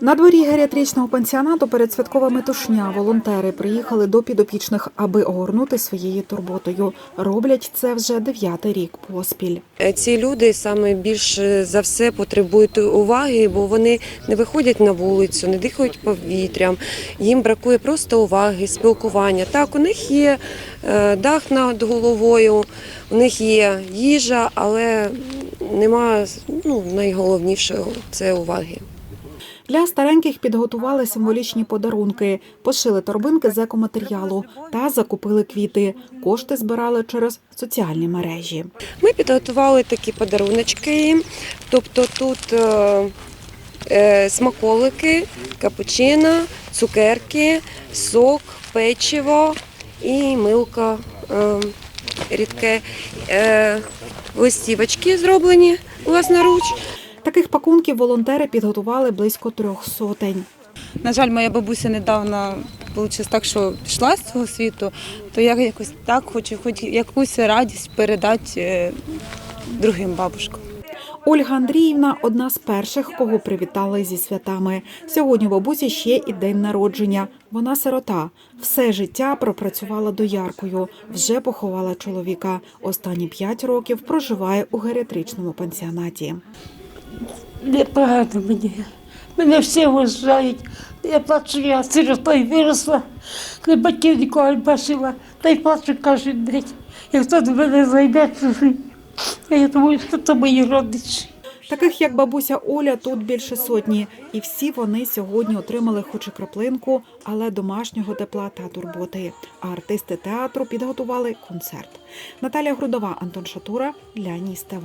На дворі геріатричного пансіонату перед святкова метушня волонтери приїхали до підопічних, аби огорнути своєю турботою. Роблять це вже дев'ятий рік поспіль. Е, Ці люди саме більше за все потребують уваги, бо вони не виходять на вулицю, не дихають повітрям. Їм бракує просто уваги, спілкування. Так, у них є е, дах над головою, у них є їжа, але немає ну, найголовнішого це уваги. Для стареньких підготували символічні подарунки, пошили торбинки з екоматеріалу та закупили квіти. Кошти збирали через соціальні мережі. Ми підготували такі подаруночки. Тобто тут е, е, смаколики, капучино, цукерки, сок, печиво і милка е, рідке. Е, листівочки зроблені власноруч. Таких пакунків волонтери підготували близько трьох сотень. На жаль, моя бабуся недавно вийшло так, що пішла з цього світу, то я якось так хочу хоч якусь радість передати е, другим бабушкам. Ольга Андріївна одна з перших, кого привітали зі святами. Сьогодні бабусі ще і день народження. Вона сирота. Все життя пропрацювала дояркою. Вже поховала чоловіка. Останні п'ять років проживає у геріатричному пансіонаті. Непогано мені. Мене всі вважають. Я плачу, я сиротою виросла, не батьків нікого не бачила, та й плачу кожен день. Як хто до мене зайде чужий. Я думаю, що це мої родичі. Таких як бабуся Оля тут більше сотні, і всі вони сьогодні отримали хоч і краплинку, але домашнього тепла та турботи. А артисти театру підготували концерт. Наталія Грудова, Антон Шатура для Ніс ТВ.